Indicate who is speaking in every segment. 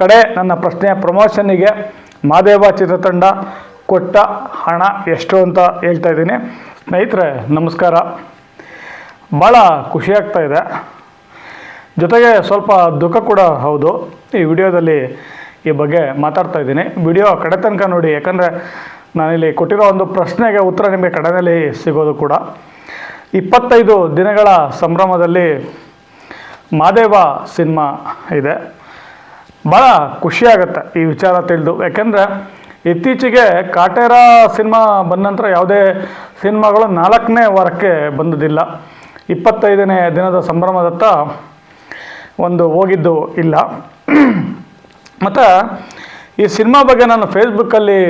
Speaker 1: ಕಡೆ ನನ್ನ ಪ್ರಶ್ನೆ, ಪ್ರಮೋಷನ್ನಿಗೆ ಮಾದೇವ ಚಿತ್ರತಂಡ ಕೊಟ್ಟ ಹಣ ಎಷ್ಟು ಅಂತ ಹೇಳ್ತಾ ಇದ್ದೀನಿ. ಸ್ನೇಹಿತರೆ, ನಮಸ್ಕಾರ. ಭಾಳ ಖುಷಿಯಾಗ್ತಾ ಇದೆ. ಜೊತೆಗೆ ಸ್ವಲ್ಪ ದುಃಖ ಕೂಡ ಹೌದು. ಈ ವಿಡಿಯೋದಲ್ಲಿ ಈ ಬಗ್ಗೆ ಮಾತಾಡ್ತಾ ಇದ್ದೀನಿ. ವಿಡಿಯೋ ಕಡೆ ತನಕ ನೋಡಿ, ಯಾಕಂದರೆ ನಾನಿಲ್ಲಿ ಕೊಟ್ಟಿರೋ ಒಂದು ಪ್ರಶ್ನೆಗೆ ಉತ್ತರ ನಿಮಗೆ ಕಡೆಯಲ್ಲಿ ಸಿಗೋದು ಕೂಡ. ಇಪ್ಪತ್ತೈದು ದಿನಗಳ ಸಂಭ್ರಮದಲ್ಲಿ ಮಾದೇವ ಸಿನಿಮಾ ಇದೆ. ಭಾಳ ಖುಷಿಯಾಗತ್ತೆ ಈ ವಿಚಾರ ತಿಳಿದು. ಯಾಕೆಂದರೆ ಇತ್ತೀಚೆಗೆ ಕಾಟೇರ ಸಿನಿಮಾ ಬಂದ ನಂತರ ಯಾವುದೇ ಸಿನಿಮಾಗಳು ನಾಲ್ಕನೇ ವಾರಕ್ಕೆ ಬಂದುದಿಲ್ಲ. ಇಪ್ಪತ್ತೈದನೇ ದಿನದ ಸಂಭ್ರಮದತ್ತ ಒಂದು ಹೋಗಿದ್ದು ಇಲ್ಲ. ಮತ್ತು ಈ ಸಿನಿಮಾ ಬಗ್ಗೆ ನಾನು ಫೇಸ್ಬುಕ್ಕಲ್ಲಿ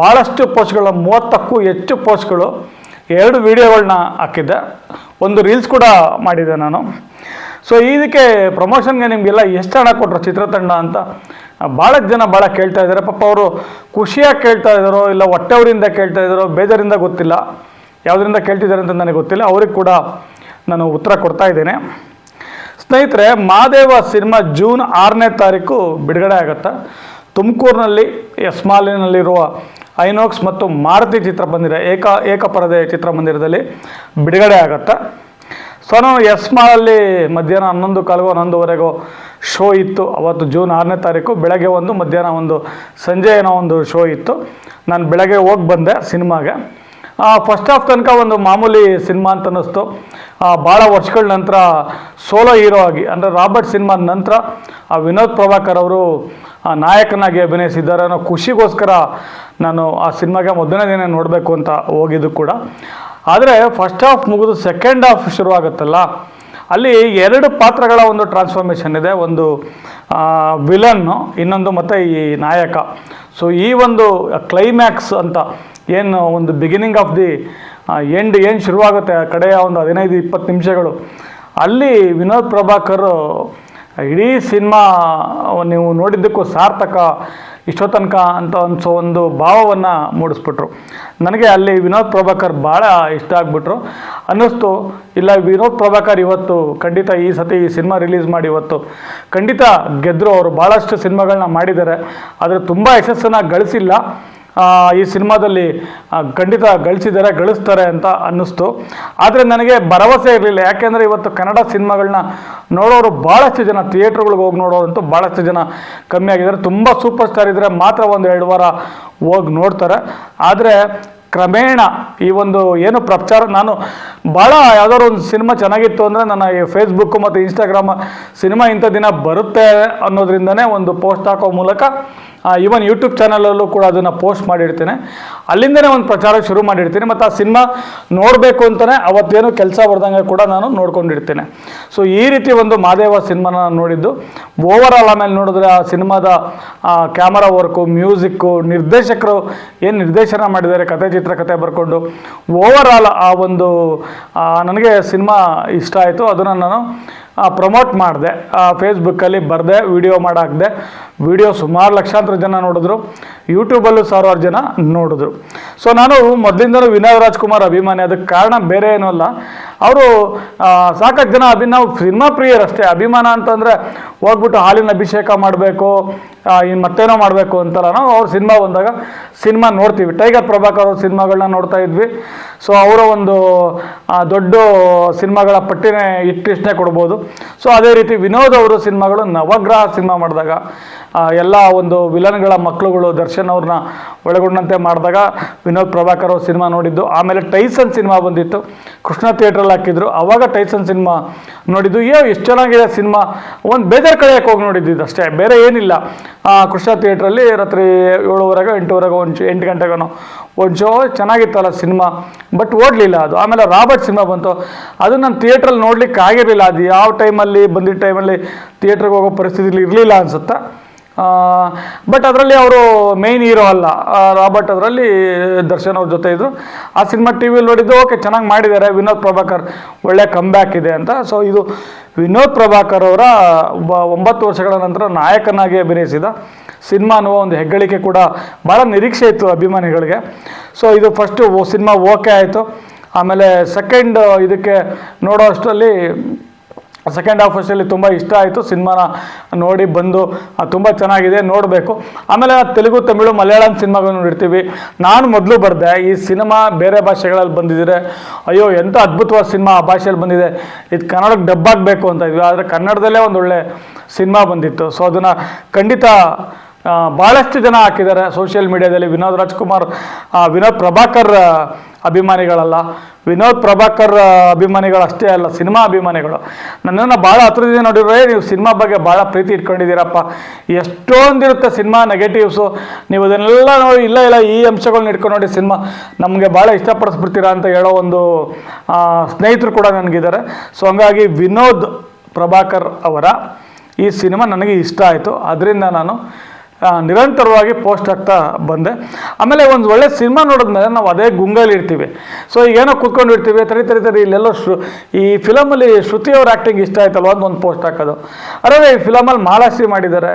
Speaker 1: ಭಾಳಷ್ಟು ಪೋಸ್ಟ್ಗಳು, ಮೂವತ್ತಕ್ಕೂ ಹೆಚ್ಚು ಪೋಸ್ಟ್ಗಳು, ಎರಡು ವಿಡಿಯೋಗಳನ್ನ ಹಾಕಿದ್ದೆ. ಒಂದು ರೀಲ್ಸ್ ಕೂಡ ಮಾಡಿದ್ದೆ ನಾನು. ಸೊ ಇದಕ್ಕೆ ಪ್ರಮೋಷನ್ಗೆ ನಿಮಗೆಲ್ಲ ಎಷ್ಟು ಹಣ ಕೊಟ್ಟರು ಚಿತ್ರತಂಡ ಅಂತ? ಭಾಳ ಜನ ಭಾಳ ಕೇಳ್ತಾ ಇದ್ದಾರೆ ಪಾಪ ಅವರು ಖುಷಿಯಾಗಿ ಕೇಳ್ತಾ ಇದ್ದಾರೋ ಇಲ್ಲ ಹೊಟ್ಟೆವರಿಂದ ಕೇಳ್ತಾ ಇದ್ದಾರೋ ಬೇಜಾರಿಂದ ಗೊತ್ತಿಲ್ಲ. ಯಾವುದರಿಂದ ಕೇಳ್ತಿದ್ದಾರೆ ಅಂತ ನನಗೆ ಗೊತ್ತಿಲ್ಲ. ಅವ್ರಿಗೆ ಕೂಡ ನಾನು ಉತ್ತರ ಕೊಡ್ತಾ ಇದ್ದೇನೆ. ಸ್ನೇಹಿತರೆ, ಮಾದೇವ ಸಿನಿಮಾ ಜೂನ್ ಆರನೇ ತಾರೀಕು ಬಿಡುಗಡೆ ಆಗುತ್ತೆ. ತುಮಕೂರಿನಲ್ಲಿ ಎಸ್ಮಾಲಿನಲ್ಲಿರುವ ಐನೋಕ್ಸ್ ಮತ್ತು ಮಾರುತಿ ಚಿತ್ರಮಂದಿರ ಏಕ, ಏಕಪರದೆ ಚಿತ್ರಮಂದಿರದಲ್ಲಿ ಬಿಡುಗಡೆ ಆಗುತ್ತೆ. ಸೊ ನಾನು ಎಸ್ ಮಾಲಲ್ಲಿ ಮಧ್ಯಾಹ್ನ ಹನ್ನೊಂದು ಕಾಲ್ಗೋ ಹನ್ನೊಂದುವರೆಗೂ ಶೋ ಇತ್ತು. ಅವತ್ತು ಜೂನ್ ಆರನೇ ತಾರೀಕು ಬೆಳಗ್ಗೆ ಒಂದು, ಮಧ್ಯಾಹ್ನ ಒಂದು. ಸಂಜೆ ಏನೋ ಒಂದು ಶೋ ಇತ್ತು. ನಾನು ಬೆಳಗ್ಗೆ ಹೋಗಿ ಬಂದೆ ಸಿನಿಮಾಗೆ. ಫಸ್ಟ್ ಹಾಫ್ ತನಕ ಒಂದು ಮಾಮೂಲಿ ಸಿನಿಮಾ ಅಂತ ಅನ್ನಿಸ್ತು. ಭಾಳ ವರ್ಷಗಳ ನಂತರ ಸೋಲೋ ಹೀರೋ ಆಗಿ, ಅಂದರೆ ರಾಬರ್ಟ್ ಸಿನಿಮಾದ ನಂತರ ಆ ವಿನೋದ್ ಪ್ರಭಾಕರ್ ಅವರು ನಾಯಕನಾಗಿ ಅಭಿನಯಿಸಿದ್ದಾರೆ ಅನ್ನೋ ಖುಷಿಗೋಸ್ಕರ ನಾನು ಆ ಸಿನಿಮಾಗೆ ಮೊದಲನೇ ದಿನ ನೋಡಬೇಕು ಅಂತ ಹೋಗಿದ್ದು ಕೂಡ. ಆದರೆ ಫಸ್ಟ್ ಹಾಫ್ ಮುಗಿದು ಸೆಕೆಂಡ್ ಹಾಫ್ ಶುರುವಾಗುತ್ತಲ್ಲ, ಅಲ್ಲಿ ಎರಡು ಪಾತ್ರಗಳ ಒಂದು ಟ್ರಾನ್ಸ್ಫಾರ್ಮೇಷನ್ ಇದೆ. ಒಂದು ವಿಲನ್ನು ಇನ್ನೊಂದು ಮತ್ತು ಈ ನಾಯಕ. ಸೊ ಈ ಒಂದು ಕ್ಲೈಮ್ಯಾಕ್ಸ್ ಅಂತ ಏನು ಒಂದು ಬಿಗಿನಿಂಗ್ ಆಫ್ ದಿ ಎಂಡ್ ಏನು ಶುರುವಾಗುತ್ತೆ ಕಡೆಯ ಒಂದು ಹದಿನೈದು ಇಪ್ಪತ್ತು ನಿಮಿಷಗಳು. ಅಲ್ಲಿ ವಿನೋದ್ ಪ್ರಭಾಕರ್ ಇಡೀ ಸಿನಿಮಾ ನೀವು ನೋಡಿದ್ದಕ್ಕೂ ಸಾರ್ಥಕ ಇಷ್ಟೋ ತನಕ ಅಂತ ಅನ್ಸೋ ಒಂದು ಭಾವವನ್ನು ಮೂಡಿಸ್ಬಿಟ್ರು. ನನಗೆ ಅಲ್ಲಿ ವಿನೋದ್ ಪ್ರಭಾಕರ್ ಭಾಳ ಇಷ್ಟ ಆಗಿಬಿಟ್ರು. ಅನ್ನಿಸ್ತು, ಇಲ್ಲ ವಿನೋದ್ ಪ್ರಭಾಕರ್ ಇವತ್ತು ಖಂಡಿತ ಈ ಸತಿ ಈ ಸಿನಿಮಾ ರಿಲೀಸ್ ಮಾಡಿ ಇವತ್ತು. ಖಂಡಿತ ಗೆದ್ದರು ಅವರು, ಭಾಳಷ್ಟು ಸಿನಿಮಾಗಳನ್ನ ಮಾಡಿದ್ದಾರೆ. ಆದರೆ ತುಂಬ ಯಶಸ್ಸನ್ನು ಗಳಿಸಿಲ್ಲ. ಈ ಸಿನಿಮಾದಲ್ಲಿ ಖಂಡಿತ ಗಳಿಸಿದ್ದಾರೆ, ಗಳಿಸ್ತಾರೆ ಅಂತ ಅನ್ನಿಸ್ತು. ಆದರೆ ನನಗೆ ಭರವಸೆ ಇರಲಿಲ್ಲ. ಯಾಕೆಂದರೆ ಇವತ್ತು ಕನ್ನಡ ಸಿನಿಮಾಗಳನ್ನ ನೋಡೋರು ಭಾಳಷ್ಟು ಜನ, ಥಿಯೇಟ್ರ್ಗಳಿಗೆ ಹೋಗಿ ನೋಡೋರಂತೂ ಭಾಳಷ್ಟು ಜನ ಕಮ್ಮಿ ಆಗಿದ್ದಾರೆ. ತುಂಬ ಸೂಪರ್ ಸ್ಟಾರ್ ಇದ್ದರೆ ಮಾತ್ರ ಒಂದು ಎರಡು ವಾರ ಹೋಗಿ ನೋಡ್ತಾರೆ. ಆದರೆ ಕ್ರಮೇಣ ಈ ಒಂದು ಏನು ಪ್ರಚಾರ, ನಾನು ಭಾಳ ಯಾವ್ದಾದ್ರು ಒಂದು ಸಿನಿಮಾ ಚೆನ್ನಾಗಿತ್ತು ಅಂದರೆ ನನ್ನ ಈ ಫೇಸ್ಬುಕ್ಕು ಮತ್ತು ಇನ್ಸ್ಟಾಗ್ರಾಮ್ ಸಿನಿಮಾ ಇಂಥ ದಿನ ಬರುತ್ತೆ ಅನ್ನೋದ್ರಿಂದನೇ ಒಂದು ಪೋಸ್ಟ್ ಹಾಕೋ ಮೂಲಕ ಈವನ್ ಯೂಟ್ಯೂಬ್ ಚಾನಲಲ್ಲೂ ಕೂಡ ಅದನ್ನು ಪೋಸ್ಟ್ ಮಾಡಿರ್ತೀನಿ. ಅಲ್ಲಿಂದನೇ ಒಂದು ಪ್ರಚಾರ ಶುರು ಮಾಡಿರ್ತೀನಿ. ಮತ್ತು ಆ ಸಿನಿಮಾ ನೋಡಬೇಕು ಅಂತಲೇ ಅವತ್ತೇನು ಕೆಲಸ ಬರ್ದಂಗೆ ಕೂಡ ನಾನು ನೋಡ್ಕೊಂಡಿರ್ತೇನೆ. ಸೊ ಈ ರೀತಿ ಒಂದು ಮಾದೇವ ಸಿನಿಮಾನ ನಾನು ನೋಡಿದ್ದು. ಓವರ್ ಆಲ್ ಆಮೇಲೆ ನೋಡಿದ್ರೆ ಆ ಸಿನಿಮಾದ ಕ್ಯಾಮರಾ ವರ್ಕು ಮ್ಯೂಸಿಕ್ಕು ನಿರ್ದೇಶಕರು ಏನು ನಿರ್ದೇಶನ ಮಾಡಿದ್ದಾರೆ, ಕತೆ ಚಿತ್ರಕಥೆ ಬರ್ಕೊಂಡು. ಓವರ್ ಆಲ್ ಆ ಒಂದು ನನಗೆ ಸಿನಿಮಾ ಇಷ್ಟ ಆಯಿತು. ಅದನ್ನು ನಾನು ಪ್ರಮೋಟ್ ಮಾಡಿದೆ. ಫೇಸ್ಬುಕ್ಕಲ್ಲಿ ಬರದೆ ವಿಡಿಯೋ ಮಾಡಾಕ್ದೆ. ವಿಡಿಯೋ ಸುಮಾರು ಲಕ್ಷಾಂತರ ಜನ ನೋಡಿದ್ರು. ಯೂಟ್ಯೂಬಲ್ಲೂ ಸಾವಿರಾರು ಜನ ನೋಡಿದ್ರು. ಸೊ ನಾನು ಮೊದಲಿಂದಲೂ ವಿನಯ್ ರಾಜ್ಕುಮಾರ್ ಅಭಿಮಾನಿ. ಅದಕ್ಕೆ ಕಾರಣ ಬೇರೆ ಏನೂ ಅಲ್ಲ. ಅವರು ಸಾಕಷ್ಟು ಜನ ಅಭಿ, ನಾವು ಸಿನಿಮಾ ಪ್ರಿಯರಷ್ಟೇ ಅಭಿಮಾನ ಅಂತಂದರೆ ಹೋಗ್ಬಿಟ್ಟು ಹಾಲಿನ ಅಭಿಷೇಕ ಮಾಡಬೇಕು ಇನ್ನು ಮತ್ತೇನೋ ಮಾಡಬೇಕು ಅಂತಲ್ಲ ನಾವು ಅವ್ರ ಸಿನಿಮಾ ಬಂದಾಗ ಸಿನಿಮಾ ನೋಡ್ತೀವಿ. ಟೈಗರ್ ಪ್ರಭಾಕರ್ ಅವ್ರ ಸಿನಿಮಾಗಳನ್ನ ನೋಡ್ತಾ ಇದ್ವಿ. ಸೊ ಅವರ ಒಂದು ದೊಡ್ಡ ಸಿನಿಮಾಗಳ ಪಟ್ಟಿನೇ ಇಟ್ಟಿಷ್ಟೇ ಕೊಡ್ಬೋದು. ಸೊ ಅದೇ ರೀತಿ ವಿನೋದ್ ಅವರು ಸಿನಿಮಾಗಳು ನವಗ್ರಹ ಸಿನಿಮಾ ಮಾಡಿದಾಗ ಎಲ್ಲ ಒಂದು ವಿಲನ್ಗಳ ಮಕ್ಕಳುಗಳು ದರ್ಶನ್ ಅವ್ರನ್ನ ಒಳಗೊಂಡಂತೆ ಮಾಡಿದಾಗ ವಿನೋದ್ ಪ್ರಭಾಕರ್ ಅವ್ರ ಸಿನಿಮಾ ನೋಡಿದ್ದು. ಆಮೇಲೆ ಟೈಸನ್ ಸಿನಿಮಾ ಬಂದಿತ್ತು. ಕೃಷ್ಣ ಥಿಯೇಟ್ರಲ್ಲಿ ಹಾಕಿದ್ರು. ಆವಾಗ ಟೈಸನ್ ಸಿನಿಮಾ ನೋಡಿದ್ದು. ಏ ಎಷ್ಟು ಚೆನ್ನಾಗಿದೆ ಸಿನಿಮಾ. ಒಂದು ಬೇಜಾರು ಕಳೆಯೋಕೆ ಹೋಗಿ ನೋಡಿದ್ದು ಅಷ್ಟೇ. ಬೇರೆ ಏನಿಲ್ಲ. ಕೃಷ್ಣ ಥಿಯೇಟ್ರಲ್ಲಿ ರಾತ್ರಿ ಏಳುವರೆಗೆ, ಎಂಟುವರೆಗೆ ಒಂದು ಎಂಟು ಗಂಟೆಗೋ ಒಂದು ಶೋ ಚೆನ್ನಾಗಿತ್ತಲ್ಲ ಸಿನಿಮಾ. ಬಟ್ ಓಡಲಿಲ್ಲ ಅದು. ಆಮೇಲೆ ರಾಬರ್ಟ್ ಸಿನಿಮಾ ಬಂತು. ಅದು ನಾನು ಥಿಯೇಟ್ರಲ್ಲಿ ನೋಡ್ಲಿಕ್ಕೆ ಆಗಿರಲಿಲ್ಲ ಅದು ಯಾವ ಟೈಮಲ್ಲಿ ಬಂದಿದ್ದ ಟೈಮಲ್ಲಿ ಥಿಯೇಟ್ರಿಗೆ ಹೋಗೋ ಪರಿಸ್ಥಿತಿಲಿ ಇರಲಿಲ್ಲ ಅನ್ಸುತ್ತೆ? ಬಟ್ ಅದರಲ್ಲಿ ಅವರು ಮೇಯ್ನ್ ಹೀರೋ ಅಲ್ಲ. ರಾಬರ್ಟ್ ಅದರಲ್ಲಿ ದರ್ಶನ್ ಅವ್ರ ಜೊತೆ ಇದ್ದರು ಆ ಸಿನಿಮಾ ಟಿ ವಿಲಿ ನೋಡಿದ್ದು ಓಕೆ ಚೆನ್ನಾಗಿ ಮಾಡಿದ್ದಾರೆ. ವಿನೋದ್ ಪ್ರಭಾಕರ್ ಒಳ್ಳೆ ಕಂಬ್ಯಾಕ್ ಇದೆ ಅಂತ. ಸೊ ಇದು ವಿನೋದ್ ಪ್ರಭಾಕರ್ ಅವರ ಒಬ್ಬ ಒಂಬತ್ತು ವರ್ಷಗಳ ನಂತರ ನಾಯಕನಾಗಿ ಅಭಿನಯಿಸಿದ ಸಿನಿಮಾ ಅನ್ನುವ ಒಂದು ಹೆಗ್ಗಳಿಕೆ ಕೂಡ ಭಾಳ ನಿರೀಕ್ಷೆ ಇತ್ತು ಅಭಿಮಾನಿಗಳಿಗೆ. ಸೊ ಇದು ಫಸ್ಟು ಸಿನಿಮಾ ಓಕೆ ಆಯಿತು. ಆಮೇಲೆ ಸೆಕೆಂಡ್ ಇದಕ್ಕೆ ನೋಡೋ ಅಷ್ಟರಲ್ಲಿ ಸೆಕೆಂಡ್ ಹಾಫ್ ಅಷ್ಟಲ್ಲಿ ತುಂಬ ಇಷ್ಟ ಆಯಿತು. ಸಿನಿಮಾನ ನೋಡಿ ಬಂದು ತುಂಬ ಚೆನ್ನಾಗಿದೆ, ನೋಡಬೇಕು. ಆಮೇಲೆ ತೆಲುಗು, ತಮಿಳು, ಮಲಯಾಳಂ ಸಿನಿಮಾಗಳು ನೋಡಿರ್ತೀವಿ. ನಾನು ಮೊದಲು ಬರೆದೆ, ಈ ಸಿನಿಮಾ ಬೇರೆ ಭಾಷೆಗಳಲ್ಲಿ ಬಂದಿದ್ದರೆ ಅಯ್ಯೋ ಎಂಥ ಅದ್ಭುತವಾದ ಸಿನಿಮಾ ಆ ಭಾಷೆಯಲ್ಲಿ ಬಂದಿದೆ. ಇದು ಕನ್ನಡಕ್ಕೆ ಡಬ್ಬಾಗಬೇಕು ಅಂತ ಇದ್ವಿ. ಆದರೆ ಕನ್ನಡದಲ್ಲೇ ಒಂದು ಒಳ್ಳೆ ಸಿನಿಮಾ ಬಂದಿತ್ತು. ಸೊ ಅದನ್ನು ಖಂಡಿತ ಭಾಳಷ್ಟು ಜನ ಹಾಕಿದ್ದಾರೆ ಸೋಷಿಯಲ್ ಮೀಡಿಯಾದಲ್ಲಿ ವಿನೋದ್ ರಾಜ್ಕುಮಾರ್ ವಿನೋದ್ ಪ್ರಭಾಕರ್ ಅಭಿಮಾನಿಗಳಲ್ಲ. ವಿನೋದ್ ಪ್ರಭಾಕರ್ ಅಭಿಮಾನಿಗಳು ಅಷ್ಟೇ ಅಲ್ಲ, ಸಿನಿಮಾ ಅಭಿಮಾನಿಗಳು. ನನ್ನನ್ನು ಭಾಳ ಹತ್ರದಿಂದ ನೋಡಿದ್ರೆ ನೀವು ಸಿನಿಮಾ ಬಗ್ಗೆ ಭಾಳ ಪ್ರೀತಿ ಇಟ್ಕೊಂಡಿದ್ದೀರಪ್ಪ. ಎಷ್ಟೊಂದಿರುತ್ತೆ ಸಿನಿಮಾ ನೆಗೆಟಿವ್ಸು ನೀವು ಅದನ್ನೆಲ್ಲ ನೋಡಿ, ಇಲ್ಲ ಇಲ್ಲ, ಈ ಅಂಶಗಳನ್ನ ಇಟ್ಕೊಂಡು ನೋಡಿ ಸಿನಿಮಾ ನಮಗೆ ಭಾಳ ಇಷ್ಟಪಡಿಸ್ಬಿಡ್ತೀರಾ ಅಂತ ಹೇಳೋ ಒಂದು ಸ್ನೇಹಿತರು ಕೂಡ ನನಗಿದ್ದಾರೆ. ಸೊ ಹಂಗಾಗಿ ವಿನೋದ್ ಪ್ರಭಾಕರ್ ಅವರ ಈ ಸಿನಿಮಾ ನನಗೆ ಇಷ್ಟ ಆಯಿತು. ಅದರಿಂದ ನಾನು ನಿರಂತರವಾಗಿ ಪೋಸ್ಟ್ ಆಗ್ತಾ ಬಂದೆ. ಆಮೇಲೆ ಒಂದು ಒಳ್ಳೆ ಸಿನಿಮಾ ನೋಡಿದ್ಮೇಲೆ ನಾವು ಅದೇ ಗುಂಗಲ್ಲಿ ಇರ್ತೀವಿ. ಸೊ ಏನೋ ಕೂತ್ಕೊಂಡಿರ್ತೀವಿ ತರಿ ತರಿ ತರಿ, ಇಲ್ಲೆಲ್ಲ ಶೃ, ಈ ಫಿಲಮಲ್ಲಿ ಶ್ರುತಿ ಅವ್ರ ಆ್ಯಕ್ಟಿಂಗ್ ಇಷ್ಟ ಆಯ್ತಲ್ವ ಅಂತ ಒಂದು ಪೋಸ್ಟ್ ಹಾಕೋದು. ಅದೇ ಈ ಫಿಲಮಲ್ಲಿ ಮಾಲಾಶ್ರೀ ಮಾಡಿದ್ದಾರೆ.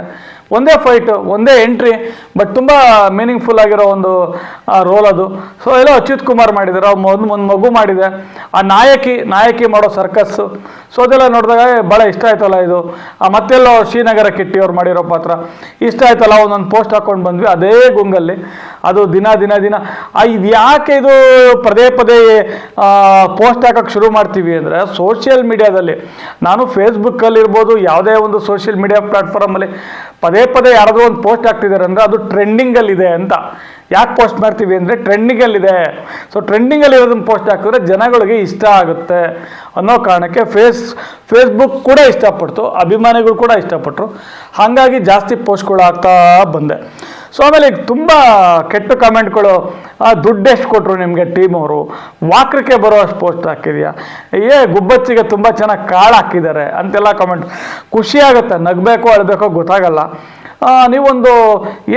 Speaker 1: ಒಂದೇ ಫೈಟು ಒಂದೇ ಎಂಟ್ರಿ ಬಟ್ ತುಂಬ ಮೀನಿಂಗ್ಫುಲ್ ಆಗಿರೋ ಒಂದು ರೋಲ್ ಅದು. ಸೊ ಎಲ್ಲೋ ಅಚ್ಯುತ್ ಕುಮಾರ್ ಮಾಡಿದ್ದಾರೆ. ಒಂದು ಒಂದು ಮಗು ಮಾಡಿದೆ. ಆ ನಾಯಕಿ ನಾಯಕಿ ಮಾಡೋ ಸರ್ಕಸ್ಸು ಸೊ ಅದೆಲ್ಲ ನೋಡಿದಾಗ ಭಾಳ ಇಷ್ಟ ಆಯ್ತಲ್ಲ ಇದು. ಮತ್ತೆಲ್ಲೋ ಶ್ರೀನಗರ ಕಿಟ್ಟಿ ಅವ್ರು ಮಾಡಿರೋ ಪಾತ್ರ. ಇಷ್ಟ ಆಯ್ತಲ್ಲ, ಒಂದೊಂದು ಪೋಸ್ಟ್ ಹಾಕೊಂಡು ಬಂದ್ವಿ, ಅದೇ ಗುಂಗಲ್ಲಿ. ಅದು ದಿನ ದಿನ ದಿನ. ಇದು ಯಾಕೆ ಇದು ಪದೇ ಪದೇ ಪೋಸ್ಟ್ ಹಾಕೋಕ್ಕೆ ಶುರು ಮಾಡ್ತೀವಿ ಅಂದರೆ ಸೋಷಿಯಲ್ ಮೀಡಿಯಾದಲ್ಲಿ ನಾನು ಫೇಸ್ಬುಕ್ಕಲ್ಲಿ ಇರ್ಬೋದು ಯಾವುದೇ ಒಂದು ಸೋಷಿಯಲ್ ಮೀಡಿಯಾ ಪ್ಲಾಟ್ಫಾರ್ಮಲ್ಲಿ ಪದೇ ಪದೇ ಯಾರಾದರೂ ಒಂದು ಪೋಸ್ಟ್ ಹಾಕ್ತಿದ್ದಾರೆ ಅಂದರೆ ಅದು ಟ್ರೆಂಡಿಂಗಲ್ಲಿದೆ ಅಂತ. ಯಾಕೆ ಪೋಸ್ಟ್ ಮಾಡ್ತೀವಿ ಅಂದರೆ ಟ್ರೆಂಡಿಂಗಲ್ಲಿದೆ ಸೊ ಟ್ರೆಂಡಿಂಗಲ್ಲಿ ಇರೋದನ್ನು ಪೋಸ್ಟ್ ಹಾಕಿದ್ರೆ ಜನಗಳಿಗೆ ಇಷ್ಟ ಆಗುತ್ತೆ ಅನ್ನೋ ಕಾರಣಕ್ಕೆ ಫೇಸ್ ಫೇಸ್ಬುಕ್ ಕೂಡ ಇಷ್ಟಪಡ್ತು, ಅಭಿಮಾನಿಗಳು ಕೂಡ ಇಷ್ಟಪಟ್ಟರು ಹಾಗಾಗಿ ಜಾಸ್ತಿ ಪೋಸ್ಟ್ಗಳು ಹಾಕ್ತಾ ಬಂದೆ. ಸೊ ಆಮೇಲೆ ಈಗ ತುಂಬ ಕೆಟ್ಟ ಕಮೆಂಟ್ಗಳು. ದುಡ್ಡು ಎಷ್ಟು ಕೊಟ್ಟರು ನಿಮಗೆ ಟೀಮ್ ಅವರು? ವಾಕ್ರಕ್ಕೆ ಬರೋ ಅಷ್ಟು ಪೋಸ್ಟ್ ಹಾಕಿದೆಯಾ? ಏ, ಗುಬ್ಬಚ್ಚಿಗೆ ತುಂಬ ಚೆನ್ನಾಗಿ ಕಾಳು ಹಾಕಿದ್ದಾರೆ ಅಂತೆಲ್ಲ ಕಮೆಂಟ್ ಖುಷಿಯಾಗುತ್ತೆ, ನಗಬೇಕೋ ಅಳಬೇಕೋ ಗೊತ್ತಾಗಲ್ಲ. ನೀವೊಂದು,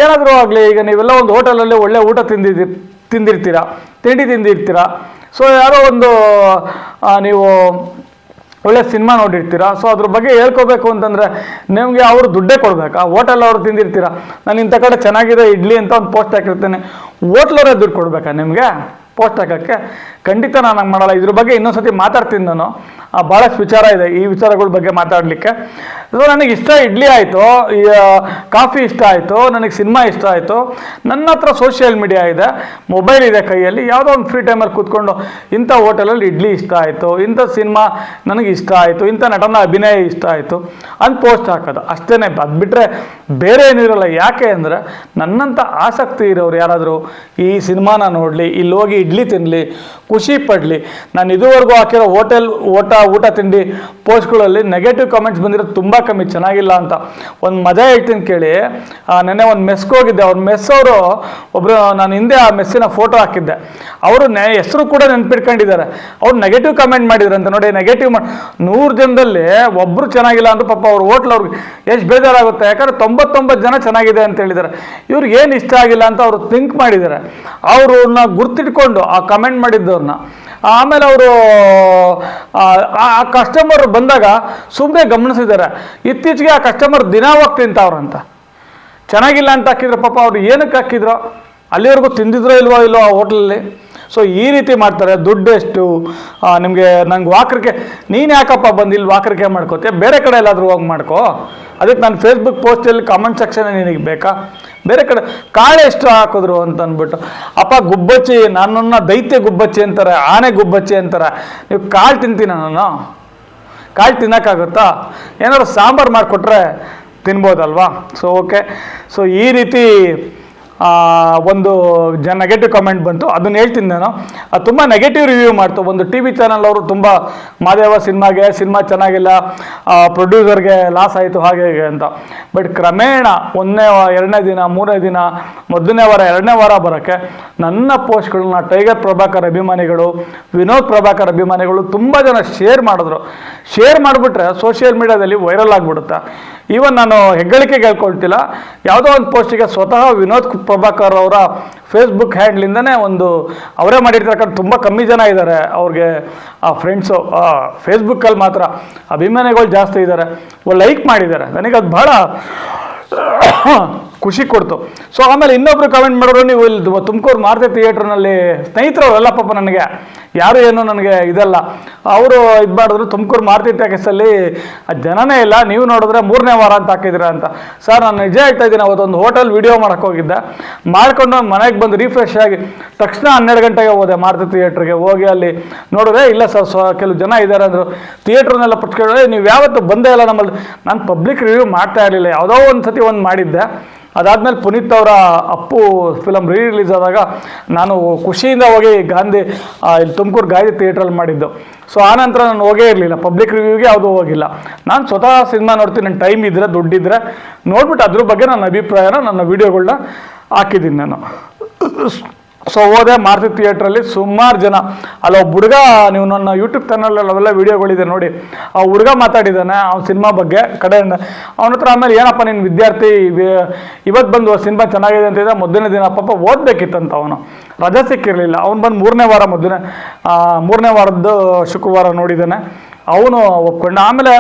Speaker 1: ಏನಾದರೂ ಆಗಲಿ, ಈಗ ನೀವೆಲ್ಲ ಒಂದು ಹೋಟೆಲಲ್ಲಿ ಒಳ್ಳೆ ಊಟ ತಿಂದಿದ್ದೀರಿ ತಿಂದಿರ್ತೀರ? ತಿಂಡಿ ತಿಂದಿರ್ತೀರ? ಸೊ ಯಾರೋ ಒಂದು ನೀವು ಒಳ್ಳೆ ಸಿನಿಮಾ ನೋಡಿರ್ತೀರಾ? ಸೊ ಅದ್ರ ಬಗ್ಗೆ ಹೇಳ್ಕೋಬೇಕು ಅಂತಂದರೆ, ನಿಮಗೆ ಅವರು ದುಡ್ಡೇ ಕೊಡಬೇಕಾ? ಹೋಟೆಲ್ ಅವ್ರು ತಿಂದಿರ್ತೀರಾ? ನಾನು ಇಂಥ ಕಡೆ ಚೆನ್ನಾಗಿದೆ ಇಡ್ಲಿ ಅಂತ ಒಂದು ಪೋಸ್ಟ್ ಹಾಕಿರ್ತೇನೆ. ಹೋಟ್ಲವರೇ ದುಡ್ಡು ಕೊಡಬೇಕಾ ನಿಮಗೆ? ಪೋಸ್ಟ್ ಹಾಕೋಕ್ಕೆ? ಖಂಡಿತ ನಾನು ಹಂಗೆ ಮಾಡಲ್ಲ. ಇದ್ರ ಬಗ್ಗೆ ಇನ್ನೊಂದ್ಸತಿ ಮಾತಾಡ್ತೀನಿ ನಾನು. ಭಾಳಷ್ಟು ವಿಚಾರ ಇದೆ. ಈ ವಿಚಾರಗಳ ಬಗ್ಗೆ ಮಾತಾಡಲಿಕ್ಕೆ. ಸೊ ನನಗೆ ಇಷ್ಟ, ಇಡ್ಲಿ ಆಯಿತು ಕಾಫಿ ಇಷ್ಟ ಆಯಿತು, ನನಗೆ ಸಿನಿಮಾ ಇಷ್ಟ ಆಯಿತು. ನನ್ನ ಹತ್ರ ಸೋಷಿಯಲ್ ಮೀಡಿಯಾ ಇದೆ ಮೊಬೈಲ್ ಇದೆ ಕೈಯಲ್ಲಿ, ಯಾವುದೋ ಒಂದು ಫ್ರೀ ಟೈಮಲ್ಲಿ ಕೂತ್ಕೊಂಡು ಇಂಥ ಹೋಟೆಲಲ್ಲಿ ಇಡ್ಲಿ ಇಷ್ಟ ಆಯಿತು, ಇಂಥ ಸಿನಿಮಾ ನನಗೆ ಇಷ್ಟ ಆಯಿತು, ಇಂಥ ನಟನ ಅಭಿನಯ ಇಷ್ಟ ಆಯಿತು. ಅಂತ ಪೋಸ್ಟ್ ಹಾಕೋದು. ಅಷ್ಟೇ ಅದು ಬಿಟ್ಟರೆ ಬೇರೆ ಏನಿರಲ್ಲ ಯಾಕೆ ಅಂದರೆ ನನ್ನಂಥ ಆಸಕ್ತಿ ಇರೋರು ಯಾರಾದರೂ ಈ ಸಿನಿಮಾನ ನೋಡಲಿ, ಇಲ್ಲಿ ಹೋಗಿ ಇಡ್ಲಿ ತಿನ್ನಲಿ ಖುಷಿ ಪಡಲಿ, ನಾನು ಇದುವರೆಗೂ ಹಾಕಿರೋ ಹೋಟೆಲ್ ಊಟ ಊಟ ತಿಂಡಿ ಪೋಸ್ಟ್ಗಳಲ್ಲಿ ನೆಗೆಟಿವ್ ಕಮೆಂಟ್ಸ್ ಬಂದಿರೋದು ತುಂಬ ಕಮ್ಮಿ, ಚೆನ್ನಾಗಿಲ್ಲ ಅಂತ. ಒಂದು ಮಜಾ ಹೇಳ್ತೀನಿ ಕೇಳಿ. ನೆನ್ನೆ ಒಂದು ಮೆಸ್ಗೆ ಹೋಗಿದ್ದೆ. ಅವ್ರ ಮೆಸ್ ಅವರು ಒಬ್ಬರು ನಾನು ಹಿಂದೆ ಆ ಮೆಸ್ಸಿನ ಫೋಟೋ ಹಾಕಿದ್ದೆ. ಅವರು ನೆ, ಹೆಸರು ಕೂಡ ನೆನ್ಪಿಟ್ಕೊಂಡಿದ್ದಾರೆ. ಅವ್ರು ನೆಗೆಟಿವ್ ಕಮೆಂಟ್ ಮಾಡಿದ್ರು ಅಂತ ನೋಡಿ ನೆಗೆಟಿವ್ ಮಾಡಿ ನೂರು ಜನದಲ್ಲಿ ಒಬ್ಬರು ಚೆನ್ನಾಗಿಲ್ಲ ಅಂದ್ರೆ ಪಾಪ ಅವ್ರ ಹೋಟ್ಲ್ ಅವ್ರಿಗೆ ಎಷ್ಟು ಬೇಜಾರಾಗುತ್ತೆ. ಯಾಕಂದ್ರೆ ತೊಂಬತ್ತೊಂಬತ್ತು ಜನ ಚೆನ್ನಾಗಿದೆ ಅಂತ ಹೇಳಿದ್ದಾರೆ. ಇವ್ರಿಗೆ ಏನು ಇಷ್ಟ ಆಗಿಲ್ಲ ಅಂತ ಅವರು ಥಿಂಕ್ ಮಾಡಿದ್ದಾರೆ. ಅವ್ರನ್ನ ಗುರ್ತಿಟ್ಕೊಂಡು ಆ ಕಮೆಂಟ್ ಮಾಡಿದ್ದವ್ರನ್ನ ಆಮೇಲೆ ಅವರು, ಆ ಕಸ್ಟಮರ್ ಬಂದಾಗ ಸುಮ್ಮನೆ ಗಮನಿಸಿದ್ದಾರೆ. ಇತ್ತೀಚೆಗೆ ಆ ಕಸ್ಟಮರ್ ದಿನ ಹೋಗಿ ತಿಂತಾವ್ರಂತ ಚೆನ್ನಾಗಿಲ್ಲ ಅಂತ ಹಾಕಿದ್ರು ಪಾಪ ಅವ್ರು ಏನಕ್ಕೆ ಹಾಕಿದ್ರು? ಅಲ್ಲಿವರೆಗೂ ತಿಂದಿದ್ರೋ ಇಲ್ವೋ ಇಲ್ಲೋ ಆ ಹೋಟ್ಲಲ್ಲಿ ಸೊ ಈ ರೀತಿ ಮಾಡ್ತಾರೆ. ದುಡ್ಡು ಎಷ್ಟು? ನಿಮಗೆ ನಂಗೆ ವಾಕರಿಕೆ ನೀನು ಯಾಕಪ್ಪ ಬಂದು ಇಲ್ಲಿ ವಾಕರಿಕೆ ಮಾಡ್ಕೋತೆ ಬೇರೆ ಕಡೆ ಎಲ್ಲಾದರೂ ಹೋಗಿ ಮಾಡ್ಕೋ. ಅದಕ್ಕೆ ನಾನು ಫೇಸ್ಬುಕ್ ಪೋಸ್ಟಲ್ಲಿ ಕಾಮೆಂಟ್ ಸೆಕ್ಷನ್ ನಿನಗೆ ಬೇಕಾ? ಬೇರೆ ಕಡೆ, ಕಾಳೆ ಎಷ್ಟು ಹಾಕಿದ್ರು ಅಂತ ಅಂದ್ಬಿಟ್ಟು, ಅಪ್ಪ ಗುಬ್ಬಚ್ಚಿ, ನನ್ನನ್ನು ದೈತ್ಯ ಗುಬ್ಬಚ್ಚಿ ಅಂತಾರೆ, ಆನೆ ಗುಬ್ಬಚ್ಚಿ ಅಂತಾರೆ. ನೀವು ಕಾಳು ತಿಂತೀನಿ ನಾನು? ಕಾಳು ತಿನ್ನೋಕ್ಕಾಗುತ್ತಾ? ಏನಾದ್ರು ಸಾಂಬಾರು ಮಾಡಿಕೊಟ್ರೆ ತಿನ್ಬೋದಲ್ವಾ? ಸೊ ಓಕೆ ಸೊ ಈ ರೀತಿ ಒಂದು ಜ ನೆಗೆಟಿವ್ ಕಾಮೆಂಟ್ ಬಂತು. ಅದನ್ನ ಹೇಳ್ತೀನಿ ನಾನು. ತುಂಬ ನೆಗೆಟಿವ್ ರಿವ್ಯೂ ಮಾಡ್ತು. ಒಂದು ಟಿ ವಿ ಚಾನಲ್ ಅವರು ತುಂಬ ಮಾದೇವ ಸಿನಿಮಾಗೆ, ಸಿನಿಮಾ ಚೆನ್ನಾಗಿಲ್ಲ ಪ್ರೊಡ್ಯೂಸರ್ಗೆ ಲಾಸ್ ಆಯಿತು ಹಾಗೆ ಹೇಗೆ ಅಂತ. ಬಟ್ ಕ್ರಮೇಣ ಒಂದನೇ ಎರಡನೇ ದಿನ, ಮೂರನೇ ದಿನ, ಮೊದಲನೇ ವಾರ, ಎರಡನೇ ವಾರ ಬರೋಕ್ಕೆ ನನ್ನ ಪೋಸ್ಟ್ಗಳನ್ನ ಟೈಗರ್ ಪ್ರಭಾಕರ್ ಅಭಿಮಾನಿಗಳು, ವಿನೋದ್ ಪ್ರಭಾಕರ್ ಅಭಿಮಾನಿಗಳು ತುಂಬ ಜನ ಶೇರ್ ಮಾಡಿದ್ರು. ಶೇರ್ ಮಾಡಿಬಿಟ್ರೆ ಸೋಷಿಯಲ್ ಮೀಡಿಯಾದಲ್ಲಿ ವೈರಲ್ ಆಗಿಬಿಡುತ್ತೆ. ಈವನ್ ನಾನು ಹೆಗ್ಗಳಿಕೆ ಕೇಳ್ಕೊಳ್ತಿಲ್ಲ ಯಾವುದೋ ಒಂದು ಪೋಸ್ಟಿಗೆ ಸ್ವತಃ ವಿನೋದ್ ಪ್ರಭಾಕರ್ ಅವರ ಫೇಸ್ಬುಕ್ ಹ್ಯಾಂಡ್ಲಿಂದನೇ ಒಂದು ಅವರೇ ಮಾಡಿರ್ತಕ್ಕಂಥ ತುಂಬ ಕಮ್ಮಿ ಜನ ಇದ್ದಾರೆ. ಅವ್ರಿಗೆ, ಆ ಫ್ರೆಂಡ್ಸು ಫೇಸ್ಬುಕ್ಕಲ್ಲಿ ಮಾತ್ರ ಅಭಿಮಾನಿಗಳು ಜಾಸ್ತಿ ಇದ್ದಾರೆ. ಲೈಕ್ ಮಾಡಿದ್ದಾರೆ. ನನಗೆ ಅದು ಭಾಳ ಖುಷಿ ಕೊಡ್ತು. ಸೊ ಆಮೇಲೆ ಇನ್ನೊಬ್ರು ಕಮೆಂಟ್ ಮಾಡೋರು ನೀವು ಇಲ್ಲಿ ತುಮಕೂರು ಮಾರುತಿ ಥಿಯೇಟ್ರ್ನಲ್ಲಿ ಸ್ನೇಹಿತರವರೆಲ್ಲ ಪಾಪ ನನಗೆ ಯಾರು ಏನು ನನಗೆ ಇದಲ್ಲ. ಅವರು ಇದು ಮಾಡಿದ್ರು, ತುಮಕೂರು ಮಾರುತಿ ಟ್ಯಾಕೆಸಲ್ಲಿ ಜನನೇ ಇಲ್ಲ, ನೀವು ನೋಡಿದ್ರೆ ಮೂರನೇ ವಾರ ಅಂತ ಹಾಕಿದ್ದೀರಾ ಅಂತ. ಸರ್ ನಾನು ನಿಜ ಹೇಳ್ತಾ ಇದ್ದೀನಿ ಅವತ್ತೊಂದು ಹೋಟೆಲ್ ವಿಡಿಯೋ ಮಾಡೋಕೆ ಹೋಗಿದ್ದೆ. ಮಾಡ್ಕೊಂಡು ಮನೆಗೆ ಬಂದು ರಿಫ್ರೆಶ್ ಆಗಿ ತಕ್ಷಣ ಹನ್ನೆರಡು ಗಂಟೆಗೆ ಹೋದೆ ಮಾರುತಿ ಥಿಯೇಟ್ರಿಗೆ ಹೋಗಿ ಅಲ್ಲಿ ನೋಡಿದ್ರೆ ಇಲ್ಲ ಸರ್ ಸೊ ಕೆಲವು ಜನ ಇದ್ದಾರೆ ಅಂದರು ಥಿಯೇಟ್ರನ್ನೆಲ್ಲ ಪಟ್ಕೊಂಡ್ರೆ ನೀವು ಯಾವತ್ತೂ ಬಂದೇ ಇಲ್ಲ ನಮ್ಮಲ್ಲಿ. ನಾನು ಪಬ್ಲಿಕ್ ರಿವ್ಯೂ ಮಾಡ್ತಾ ಇರಲಿಲ್ಲ, ಯಾವುದೋ ಒಂದು ಸತಿ ಒಂದು ಮಾಡಿದ್ದೆ. ಅದಾದಮೇಲೆ ಪುನೀತ್ ಅವರ ಅಪ್ಪು ಫಿಲಮ್ ರೀ ರಿಲೀಸ್ ಆದಾಗ ನಾನು ಖುಷಿಯಿಂದ ಹೋಗಿ ಗಾಂಧಿ ಇಲ್ಲಿ ತುಮಕೂರು ಗಾಂಧಿ ಥಿಯೇಟ್ರಲ್ಲಿ ಮಾಡಿದ್ದು. ಸೊ ಆನಂತರ ನಾನು ಹೋಗೇ ಇರಲಿಲ್ಲ. ಪಬ್ಲಿಕ್ ರಿವ್ಯೂಗೆ ಯಾವುದೂ ಹೋಗಿಲ್ಲ. ನಾನು ಸ್ವತಃ ಸಿನಿಮಾ ನೋಡ್ತೀನಿ. ನನ್ನ ಟೈಮ್ ಇದ್ದರೆ ದುಡ್ಡಿದ್ರೆ ನೋಡ್ಬಿಟ್ಟು ಅದ್ರ ಬಗ್ಗೆ ನನ್ನ ಅಭಿಪ್ರಾಯನ, ನನ್ನ ವೀಡಿಯೋಗಳನ್ನ ಹಾಕಿದ್ದೀನಿ ನಾನು. ಸೊ ಹೋದೆ ಮಾರುತಿ ಥಿಯೇಟ್ರಲ್ಲಿ ಸುಮಾರು ಜನ. ಅಲ್ಲ, ಒಬ್ಬ ಹುಡುಗ, ನೀವು ನನ್ನ ಯೂಟ್ಯೂಬ್ ಚಾನಲಲ್ಲಿ ಅವೆಲ್ಲ ವೀಡಿಯೋಗಳಿದೆ ನೋಡಿ. ಆ ಹುಡುಗ ಮಾತಾಡಿದ್ದಾನೆ ಅವ್ನ ಸಿನಿಮಾ ಬಗ್ಗೆ ಕಡೆಯಿಂದ. ಅವನ ಹತ್ರ ಆಮೇಲೆ, ಏನಪ್ಪ ನಿನ್ನ ವಿದ್ಯಾರ್ಥಿ ಇವತ್ತು ಬಂದು ಸಿನಿಮಾ ಚೆನ್ನಾಗಿದೆ ಅಂತ ಅಂತಿದ್ದ ಮೊದಲನೇ ದಿನ ಪಾಪ ಓದಬೇಕಿತ್ತಂತ ಅವನು. ರಜೆ ಸಿಕ್ಕಿರಲಿಲ್ಲ. ಅವ್ನು ಬಂದು ಮೂರನೇ ವಾರ ಮೊದಲನೇ ಮೂರನೇ ವಾರದ್ದು ಶುಕ್ರವಾರ ನೋಡಿದ್ದಾನೆ ಅವನು ಒಪ್ಕೊಂಡ. ಆಮೇಲೆ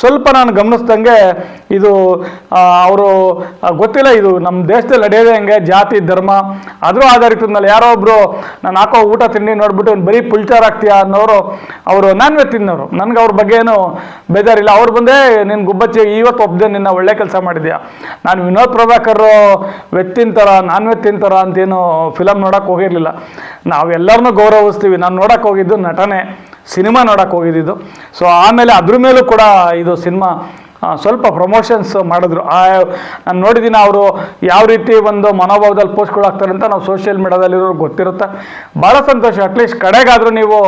Speaker 1: ಸ್ವಲ್ಪ ನಾನು ಗಮನಿಸ್ದಂಗೆ ಇದು ಅವರು ಗೊತ್ತಿಲ್ಲ ಇದು ನಮ್ಮ ದೇಶದಲ್ಲಿ ನಡೆಯೋದೇ ಹೆಂಗೆ, ಜಾತಿ, ಧರ್ಮ. ಅದ್ರ ಆಧಾರಿತದ ಯಾರೋ ಒಬ್ಬರು ನಾನು ಹಾಕೋ ಊಟ, ತಿಂಡಿ ನೋಡ್ಬಿಟ್ಟು ಬರೀ ಪುಲ್ಚಾರ್ ಆಗ್ತೀಯಾ ಅನ್ನೋರು, ಅವರು ನಾನ್ ವೆಜ್ ತಿನ್ನೋರು. ನನಗೆ ಅವ್ರ ಬಗ್ಗೆ ಏನು ಬೇಜಾರಿಲ್ಲ. ಅವ್ರು ಬಂದೇ ನಿನ್ನ ಗುಬ್ಬಚ್ಚಿ, ಇವತ್ತು ಒಪ್ಪದೆ ನಿನ್ನ ಒಳ್ಳೆ ಕೆಲಸ ಮಾಡಿದ್ಯಾ? ನಾನು ವಿನೋದ್ ಪ್ರಭಾಕರ್ ವೆಜ್ ತಿಂತಾರ, ನಾನ್ ವೆಜ್ ತಿಂತಾರ ಅಂತೇನು ಫಿಲಮ್ ನೋಡೋಕೆ ಹೋಗಿರಲಿಲ್ಲ. ನಾವೆಲ್ಲರನ್ನೂ ಗೌರವಿಸ್ತೀವಿ. ನಾನು ನೋಡೋಕೆ ಹೋಗಿದ್ದು ನಟನೆ. ಸಿನಿಮಾ ನೋಡೋಕೆ ಹೋಗಿದ್ದು. ಸೊ ಆಮೇಲೆ ಅದ್ರ ಮೇಲೂ ಕೂಡ ಇದು ಸಿನಿಮಾ ಸ್ವಲ್ಪ ಪ್ರಮೋಷನ್ಸ್ ಮಾಡಿದ್ರು. ಆ, ನಾನು ನೋಡಿದ್ದೀನಿ ಅವರು ಯಾವ ರೀತಿ ಒಂದು ಮನೋಭಾವದಲ್ಲಿ ಪೋಸ್ಟ್ಗಳು ಹಾಕ್ತಾರೆ ಅಂತ ನಾವು ಸೋಷಿಯಲ್ ಮೀಡಿಯಾದಲ್ಲಿರೋರು ಗೊತ್ತಿರುತ್ತೆ. ಭಾಳ ಸಂತೋಷ. ಅಟ್ಲೀಸ್ಟ್ ಕಡೆಗಾದರೂ ನೀವು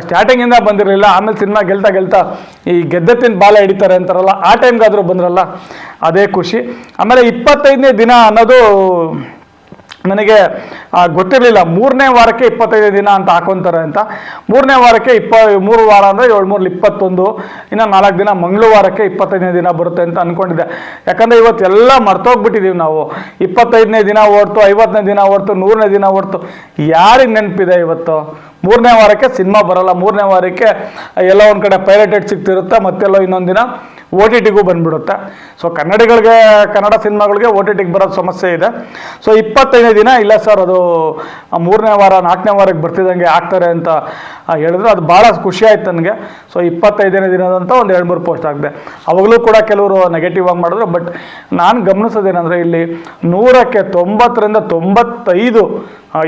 Speaker 1: ಸ್ಟಾರ್ಟಿಂಗಿಂದ ಬಂದಿರಲಿಲ್ಲ, ಆಮೇಲೆ ಸಿನಿಮಾ ಗೆಲ್ತಾ ಗೆಲ್ತಾ ಈ ಗೆದ್ದತ್ತಿನ ಬಾಲ ಹಿಡಿತಾರೆ ಅಂತಾರಲ್ಲ, ಆ ಟೈಮ್ಗಾದರೂ ಬಂದ್ರಲ್ಲ, ಅದೇ ಖುಷಿ. ಆಮೇಲೆ ಇಪ್ಪತ್ತೈದನೇ ದಿನ ಅನ್ನೋದು ನನಗೆ ಗೊತ್ತಿರಲಿಲ್ಲ, ಮೂರನೇ ವಾರಕ್ಕೆ ಇಪ್ಪತ್ತೈದು ದಿನ ಅಂತ ಹಾಕೊತಾರೆ ಅಂತ. ಮೂರನೇ ವಾರಕ್ಕೆ ಇಪ್ಪ, ಮೂರು ವಾರ ಅಂದರೆ ಏಳು ಮೂರಲ್ಲಿ ಇಪ್ಪತ್ತೊಂದು, ಇನ್ನು ನಾಲ್ಕು ದಿನ ಮಂಗಳವಾರಕ್ಕೆ ಇಪ್ಪತ್ತೈದನೇ ದಿನ ಬರುತ್ತೆ ಅಂತ ಅಂದ್ಕೊಂಡಿದ್ದೆ ಯಾಕಂದರೆ ಇವತ್ತು ಎಲ್ಲ ಮರ್ತೋಗ್ಬಿಟ್ಟಿದ್ದೀವಿ ನಾವು. ಇಪ್ಪತ್ತೈದನೇ ದಿನ ಓಡ್ತು ಐವತ್ತನೇ ದಿನ ಓಡ್ತು ನೂರನೇ ದಿನ ಓಡ್ತು ಯಾರಿಗೆ ನೆನಪಿದೆ ಇವತ್ತು? ಮೂರನೇ ವಾರಕ್ಕೆ ಸಿನಿಮಾ ಬರಲ್ಲ. ಮೂರನೇ ವಾರಕ್ಕೆ ಎಲ್ಲ ಒಂದು ಕಡೆ ಪೈಲಟೆಡ್ ಸಿಗ್ತಿರುತ್ತೆ, ಮತ್ತೆಲ್ಲೋ ಇನ್ನೊಂದು ದಿನ ಓ ಟಿ ಟಿಗೂ ಬಂದ್ಬಿಡುತ್ತೆ. ಸೊ ಕನ್ನಡಿಗಳಿಗೆ, ಕನ್ನಡ ಸಿನಿಮಾಗಳಿಗೆ ಓ ಟಿ ಟಿಗೆ ಬರೋದು ಸಮಸ್ಯೆ ಇದೆ. ಸೊ ಇಪ್ಪತ್ತೈದನೇ ದಿನ, ಇಲ್ಲ ಸರ್, ಅದು ಮೂರನೇ ವಾರ, ನಾಲ್ಕನೇ ವಾರಕ್ಕೆ ಬರ್ತಿದ್ದಂಗೆ ಆಗ್ತಾರೆ ಅಂತ ಹೇಳಿದ್ರು. ಅದು ಭಾಳ ಖುಷಿ ಆಯ್ತು ನನಗೆ. ಸೊ ಇಪ್ಪತ್ತೈದನೇ ದಿನದಂತ ಒಂದು ಎರಡು ಮೂರು ಪೋಸ್ಟ್ ಆಗಿದೆ ಅವಾಗಲೂ ಕೂಡ ಕೆಲವರು ನೆಗೆಟಿವ್ ಆಗಿ ಮಾಡಿದ್ರು ಬಟ್ ನಾನು ಗಮನಿಸೋದೇನೆಂದರೆ ಇಲ್ಲಿ ನೂರಕ್ಕೆ ತೊಂಬತ್ತರಿಂದ ತೊಂಬತ್ತೈದು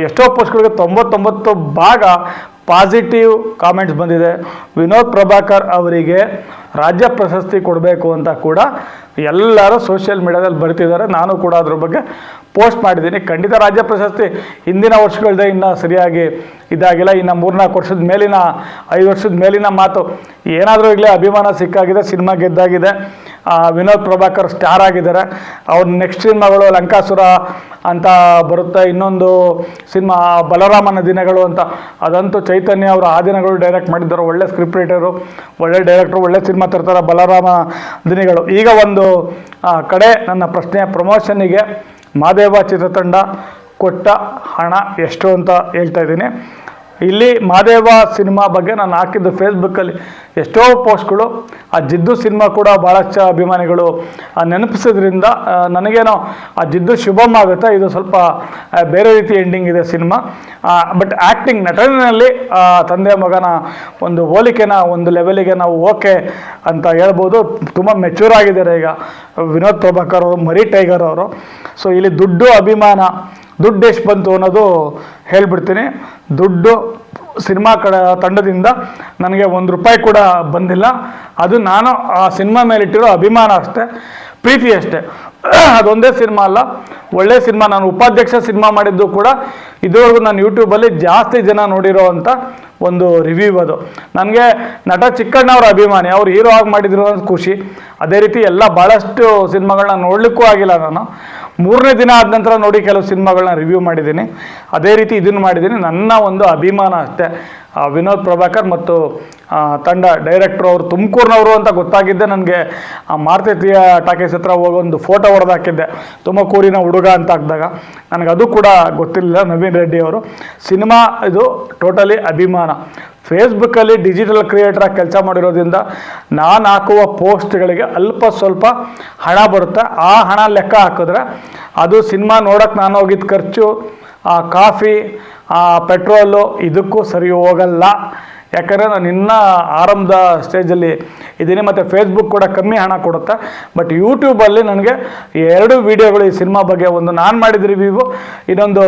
Speaker 1: ಎಷ್ಟೋ ಪೋಸ್ಟ್ಗಳಿಗೆ ತೊಂಬತ್ತೊಂಬತ್ತು ಭಾಗ ಪಾಸಿಟಿವ್ ಕಾಮೆಂಟ್ಸ್ ಬಂದಿದೆ. ವಿನೋದ್ ಪ್ರಭಾಕರ್ ಅವರಿಗೆ ರಾಜ್ಯ ಪ್ರಶಸ್ತಿ ಕೊಡಬೇಕು ಅಂತ ಕೂಡ ಎಲ್ಲರೂ ಸೋಷಿಯಲ್ ಮೀಡಿಯಾದಲ್ಲಿ ಬರ್ತಿದ್ದಾರೆ. ನಾನು ಕೂಡ ಅದ್ರ ಬಗ್ಗೆ ಪೋಸ್ಟ್ ಮಾಡಿದ್ದೀನಿ. ಖಂಡಿತ ರಾಜ್ಯ ಪ್ರಶಸ್ತಿ ಹಿಂದಿನ ವರ್ಷಗಳದೇ ಇನ್ನೂ ಸರಿಯಾಗಿ ಇದಾಗಿಲ್ಲ. ಇನ್ನು ಮೂರ್ನಾಲ್ಕು ವರ್ಷದ ಮೇಲಿನ, ಐದು ವರ್ಷದ ಮೇಲಿನ ಮಾತು ಏನಾದರೂ ಈಗಲೇ ಅಭಿಮಾನ ಸಿಕ್ಕಾಗಿದೆ, ಸಿನಿಮಾ ಗೆದ್ದಾಗಿದೆ. ವಿನೋದ್ ಪ್ರಭಾಕರ್ ಸ್ಟಾರ್ ಆಗಿದ್ದಾರೆ. ಅವ್ರ ನೆಕ್ಸ್ಟ್ ಸಿನಿಮಾಗಳು ಲಂಕಾಸುರ ಅಂತ ಬರುತ್ತೆ. ಇನ್ನೊಂದು ಸಿನಿಮಾ ಬಲರಾಮನ ದಿನಗಳು ಅಂತ. ಅದಂತೂ ಚೈತನ್ಯ ಅವರು ಆ ದಿನಗಳು ಡೈರೆಕ್ಟ್ ಮಾಡಿದ್ದಾರೆ. ಒಳ್ಳೆ ಸ್ಕ್ರಿಪ್ಟ್ ರೈಟರು ಒಳ್ಳೆ ಡೈರೆಕ್ಟ್ರು ಒಳ್ಳೆ ಸಿನಿಮಾ ತರ್ತಾರೆ ಬಲರಾಮ ದಿನಗಳು. ಈಗ ಒಂದು ಕಡೆ ನನ್ನ ಪ್ರಶ್ನೆ ಪ್ರಮೋಷನ್ನಿಗೆ ಮಾದೇವ ಚಿತ್ರತಂಡ ಕೊಟ್ಟ ಹಣ ಎಷ್ಟು ಅಂತ ಹೇಳ್ತಾ ಇದ್ದೀನಿ. ಇಲ್ಲಿ ಮಾದೇವ ಸಿನಿಮಾ ಬಗ್ಗೆ ನಾನು ಹಾಕಿದ್ದು ಫೇಸ್ಬುಕ್ಕಲ್ಲಿ ಎಷ್ಟೋ ಪೋಸ್ಟ್ಗಳು. ಆ ಜಿದ್ದು ಸಿನಿಮಾ ಕೂಡ ಭಾಳಷ್ಟು ಅಭಿಮಾನಿಗಳು ನೆನಪಿಸೋದ್ರಿಂದ ನನಗೇನೋ ಆ ಜಿದ್ದು ಶುಭಮ್ ಆಗುತ್ತೆ ಇದು ಸ್ವಲ್ಪ ಬೇರೆ ರೀತಿ ಎಂಡಿಂಗ್ ಇದೆ ಸಿನಿಮಾ. ಬಟ್ ಆ್ಯಕ್ಟಿಂಗ್ ನಟನೆಯಲ್ಲಿ ಆ, ತಂದೆ ಮಗನ ಒಂದು ಹೋಲಿಕೆನ ಒಂದು ಲೆವೆಲಿಗೆ ನಾವು ಓಕೆ ಅಂತ ಹೇಳ್ಬೋದು. ತುಂಬ ಮೆಚೂರ್ ಆಗಿದ್ದಾರೆ ಈಗ. ವಿನೋದ್ ಪ್ರಭಾಕರ್ ಅವರು ಮರಿ ಟೈಗರ್ ಅವರು. ಸೊ ಇಲ್ಲಿ ದುಡ್ಡು ಅಭಿಮಾನ ದುಡ್ಡು ಎಷ್ಟು ಬಂತು ಅನ್ನೋದು ಹೇಳ್ಬಿಡ್ತೀನಿ. ದುಡ್ಡು ಸಿನಿಮಾ ಕಡ ತಂಡದಿಂದ ನನಗೆ ಒಂದು ರೂಪಾಯಿ ಕೂಡ ಬಂದಿಲ್ಲ. ಅದು ನಾನು ಆ ಸಿನಿಮಾ ಮೇಲಿಟ್ಟಿರೋ ಅಭಿಮಾನ ಅಷ್ಟೇ, ಪ್ರೀತಿ ಅಷ್ಟೇ. ಅದೊಂದೇ ಸಿನಿಮಾ ಅಲ್ಲ, ಒಳ್ಳೆ ಸಿನಿಮಾ. ನಾನು ಉಪಾಧ್ಯಕ್ಷ ಸಿನಿಮಾ ಮಾಡಿದ್ದು ಕೂಡ ಇದುವರೆಗೂ ನಾನು ಯೂಟ್ಯೂಬಲ್ಲಿ ಜಾಸ್ತಿ ಜನ ನೋಡಿರೋ ಅಂಥ ಒಂದು ರಿವ್ಯೂ ಅದು ನನಗೆ ನಟ ಚಿಕ್ಕಣ್ಣವ್ರ ಅಭಿಮಾನಿ, ಅವ್ರು ಹೀರೋ ಆಗಿ ಮಾಡಿದ್ರು ಅನ್ನೋದು ಖುಷಿ. ಅದೇ ರೀತಿ ಎಲ್ಲ ಭಾಳಷ್ಟು ಸಿನಿಮಾಗಳನ್ನ ನೋಡಲಿಕ್ಕೂ ಆಗಿಲ್ಲ ನಾನು. ಮೂರನೇ ದಿನ ಆದ ನಂತರ ನೋಡಿ ಕೆಲವು ಸಿನಿಮಾಗಳನ್ನ ರಿವ್ಯೂ ಮಾಡಿದ್ದೀನಿ. ಅದೇ ರೀತಿ ಇದನ್ನು ಮಾಡಿದ್ದೀನಿ. ನನ್ನ ಒಂದು ಅಭಿಮಾನ ಅಷ್ಟೇ. ವಿನೋದ್ ಪ್ರಭಾಕರ್ ಮತ್ತು ತಂಡ ಡೈರೆಕ್ಟ್ರು ಅವರು ತುಮಕೂರಿನವರು ಅಂತ ಗೊತ್ತಾಗಿದ್ದೆ ನನಗೆ. ಆ, ಮಾರುತಿ ಟಾಕೀಸ್ ಹತ್ರ ಹೋಗಿ ಒಂದು ಫೋಟೋ ಹೊಡೆದು ಹಾಕಿದ್ದೆ. ತುಮಕೂರಿನ ಹುಡುಗ ಅಂತ ಹಾಕಿದಾಗ. ನನಗೆ ಅದು ಕೂಡ ಗೊತ್ತಿರಲಿಲ್ಲ ನವೀನ್ ರೆಡ್ಡಿ ಅವರು. ಸಿನಿಮಾ ಇದು ಟೋಟಲಿ ಅಭಿಮಾನ. ಫೇಸ್ಬುಕ್ಕಲ್ಲಿ ಡಿಜಿಟಲ್ ಕ್ರಿಯೇಟರಾಗಿ ಕೆಲಸ ಮಾಡಿರೋದ್ರಿಂದ ನಾನು ಹಾಕುವ ಪೋಸ್ಟ್ಗಳಿಗೆ ಅಲ್ಪ ಸ್ವಲ್ಪ ಹಣ ಬರುತ್ತೆ. ಆ ಹಣ ಲೆಕ್ಕ ಹಾಕಿದ್ರೆ ಅದು ಸಿನಿಮಾ ನೋಡೋಕ್ಕೆ ನಾನು ಹೋಗಿದ್ದ ಖರ್ಚು, ಆ ಕಾಫಿ, ಆ ಪೆಟ್ರೋಲು ಇದಕ್ಕೂ ಸರಿ ಹೋಗಲ್ಲ. ಯಾಕಂದರೆ ನಾನು ಇನ್ನೂ ಆರಂಭದ ಸ್ಟೇಜಲ್ಲಿ ಇದ್ದೀನಿ, ಮತ್ತು ಫೇಸ್ಬುಕ್ ಕೂಡ ಕಮ್ಮಿ ಹಣ ಕೊಡುತ್ತೆ. ಬಟ್ ಯೂಟ್ಯೂಬಲ್ಲಿ ನನಗೆ ಎರಡು ವೀಡಿಯೋಗಳು ಈ ಸಿನಿಮಾ ಬಗ್ಗೆ, ಒಂದು ನಾನು ಮಾಡಿದ ರಿವ್ಯೂವು ಇನ್ನೊಂದು,